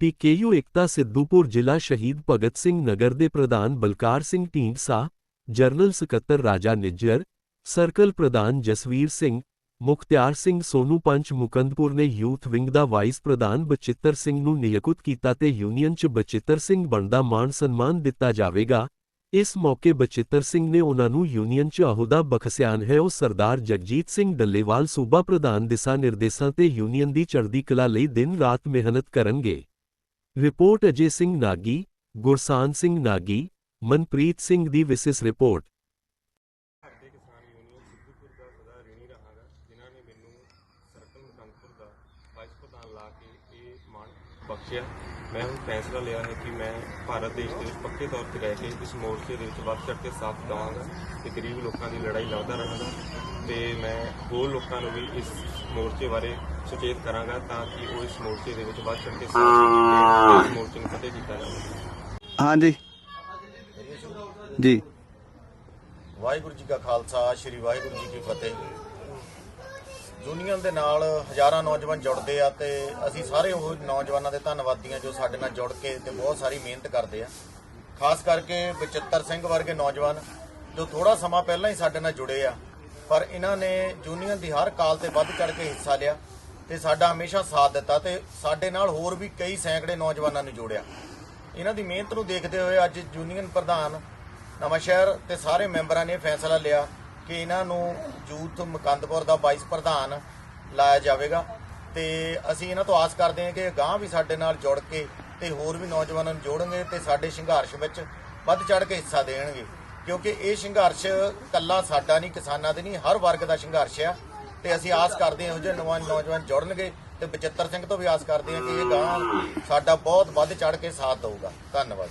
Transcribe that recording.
ਪੀਕੇਯੂ ਏਕਤਾ ਸਿੱਧੂਪੁਰ ਜ਼ਿਲ੍ਹਾ ਸ਼ਹੀਦ ਭਗਤ ਸਿੰਘ ਨਗਰ ਦੇ ਪ੍ਰਧਾਨ ਬਲਕਾਰ ਸਿੰਘ ਢੀਂਡਸਾ ਜਰਨਲ ਸਕੱਤਰ ਰਾਜਾ ਨਿੱਜਰ, ਸਰਕਲ ਪ੍ਰਧਾਨ ਜਸਵੀਰ ਸਿੰਘ, ਮੁਖਤਿਆਰ ਸਿੰਘ ਸੋਨੂ ਪੰਚ ਮੁਕੰਦਪੁਰ ਨੇ ਯੂਥ ਵਿੰਗ ਦਾ ਵਾਈਸ ਪ੍ਰਧਾਨ ਬਚਿੱਤਰ ਸਿੰਘ ਨੂੰ ਨਿਯੁਕਤ ਕੀਤਾ ਤੇ ਯੂਨੀਅਨ 'ਚ ਬਚਿੱਤਰ ਸਿੰਘ ਬਣਦਾ ਮਾਣ ਸਨਮਾਨ ਦਿੱਤਾ ਜਾਵੇਗਾ। ਇਸ ਮੌਕੇ ਬਚਿੱਤਰ ਸਿੰਘ ਨੇ ਉਹਨਾਂ ਨੂੰ ਯੂਨੀਅਨ 'ਚ ਅਹੁਦਾ ਬਖਸ਼ਿਆਨ ਹੈ। ਉਹ ਸਰਦਾਰ ਜਗਜੀਤ ਸਿੰਘ ਡੱਲੇਵਾਲ ਸੂਬਾ ਪ੍ਰਧਾਨ ਦਿਸ਼ਾ ਨਿਰਦੇਸ਼ਾਂ ਤੇ ਯੂਨੀਅਨ ਦੀ ਚੜ੍ਹਦੀ ਕਲਾ ਲਈ ਦਿਨ ਰਾਤ ਮਿਹਨਤ ਕਰਨਗੇ। ਰਿਪੋਰਟ ਅਜੇ ਸਿੰਘ ਨਾਗੀ, ਗੁਰਸਾਨ ਸਿੰਘ ਨਾਗੀ, ਮਨਪ੍ਰੀਤ ਸਿੰਘ ਦੀ ਵਿਸ਼ੇਸ਼ ਰਿਪੋਰਟ। ਸਰਕਲ ਮੁਕੰਦਪੁਰ ਦਾ ਵਾਈਸ ਪ੍ਰਧਾਨ ਲਾ ਕੇ ਇਹ ਬਖਸ਼ਿਆ। ਮੈਂ ਹੁਣ ਫੈਸਲਾ ਲਿਆ ਹੈ ਕਿ ਮੈਂ ਭਾਰਤ ਦੇਸ਼ ਦੇ ਵਿੱਚ ਪੱਕੇ ਤੌਰ ਤੇ ਰਹਿ ਕੇ ਇਸ ਮੋਰਚੇ ਦੇ ਵਿੱਚ ਵੱਧ ਚੜ੍ਹ ਕੇ ਸਾਥ ਦੇਵਾਂਗਾ ਤੇ ਗਰੀਬ ਲੋਕਾਂ ਦੀ ਲੜਾਈ ਲੜਦਾ ਰਹਾਂਗਾ ਤੇ ਮੈਂ ਹੋਰ ਲੋਕਾਂ ਨੂੰ ਵੀ ਇਸ ਮੋਰਚੇ ਬਾਰੇ ਸੁਚੇਤ ਕਰਾਂਗਾ ਤਾਂ ਕਿ ਉਹ ਇਸ ਮੋਰਚੇ ਦੇ ਵਿੱਚ ਵੱਧ ਚੜ੍ਹ ਕੇ ਸਾਥ ਦੇਣ ਤੇ ਇਸ ਮੋਰਚੇ ਨੂੰ ਫਤਿਹ ਕੀਤਾ ਜਾਵੇ। ਹਾਂਜੀ। ਜੀ। ਵਾਹਿਗੁਰੂ ਜੀ ਕਾ ਖਾਲਸਾ ਸ੍ਰੀ ਵਾਹਿਗੁਰੂ ਜੀ ਕੀ ਫਤਿਹ। ਯੂਨੀਅਨ ਦੇ ਨਾਲ ਹਜ਼ਾਰਾਂ ਨੌਜਵਾਨ ਜੁੜਦੇ ਆ ਤੇ ਅਸੀਂ ਸਾਰੇ ਉਹ ਨੌਜਵਾਨਾਂ ਦੇ ਧੰਨਵਾਦੀ ਆ ਜੋ ਸਾਡੇ ਨਾਲ ਜੁੜ ਕੇ ਤੇ ਬਹੁਤ ਸਾਰੀ ਮਿਹਨਤ ਕਰਦੇ ਆ। ਖਾਸ ਕਰਕੇ ਬਚਿੱਤਰ ਸਿੰਘ ਵਰਗੇ ਨੌਜਵਾਨ ਜੋ ਥੋੜਾ ਸਮਾਂ ਪਹਿਲਾਂ ਹੀ ਸਾਡੇ ਨਾਲ ਜੁੜੇ ਆ, ਪਰ ਇਹਨਾਂ ਨੇ ਯੂਨੀਅਨ ਦੀ ਹਰ ਕਾਲ ਤੇ ਵੱਧ ਚੜ ਕੇ ਹਿੱਸਾ ਲਿਆ ਤੇ ਸਾਡਾ ਹਮੇਸ਼ਾ ਸਾਥ ਦਿੱਤਾ ਤੇ ਸਾਡੇ ਨਾਲ ਹੋਰ ਵੀ ਕਈ ਸੈਂਕੜੇ ਨੌਜਵਾਨਾਂ ਨੂੰ ਜੋੜਿਆ। ਇਹਨਾਂ ਦੀ ਮਿਹਨਤ ਨੂੰ ਦੇਖਦੇ ਹੋਏ ਅੱਜ ਯੂਨੀਅਨ ਪ੍ਰਧਾਨ ਨਵਾਂਸ਼ਹਿਰ ਤੇ ਸਾਰੇ ਮੈਂਬਰਾਂ ਨੇ ਫੈਸਲਾ ਲਿਆ ਕਿ ਇਹਨਾਂ ਨੂੰ ਯੂਥ ਮੁਕੰਦਪੁਰ ਦਾ ਵਾਈਸ ਪ੍ਰਧਾਨ ਲਾਇਆ ਜਾਵੇਗਾ। ਤੇ ਅਸੀਂ ਇਹਨਾਂ ਤੋਂ ਆਸ ਕਰਦੇ ਹਾਂ ਕਿ ਗਾਂ ਵੀ ਸਾਡੇ ਨਾਲ ਜੁੜ ਕੇ ਤੇ ਹੋਰ ਵੀ ਨੌਜਵਾਨਾਂ ਨੂੰ ਜੋੜਨਗੇ ਤੇ ਸਾਡੇ ਸੰਘਰਸ਼ ਵਿੱਚ ਵੱਧ ਚੜ ਕੇ ਹਿੱਸਾ ਦੇਣਗੇ। ਕਿਉਂਕਿ ਇਹ ਸੰਘਰਸ਼ ਕੱਲਾ ਸਾਡਾ ਨਹੀਂ, ਕਿਸਾਨਾਂ ਦੇ ਨਹੀਂ, ਹਰ ਵਰਗ ਦਾ ਸੰਘਰਸ਼ ਆ। ਤੇ ਅਸੀਂ ਆਸ ਕਰਦੇ ਹਾਂ ਇਹੋ ਜਿਹੇ ਨੌਜਵਾਨ ਨੌਜਵਾਨ ਜੁੜਨਗੇ ਤੇ ਬਚਿੱਤਰ ਸਿੰਘ ਤੋਂ ਵੀ ਆਸ ਕਰਦੇ ਹਾਂ ਕਿ ਇਹ ਗਾਂ ਸਾਡਾ ਬਹੁਤ ਵੱਧ ਚੜ ਕੇ ਸਾਥ ਦੇਊਗਾ। ਧੰਨਵਾਦ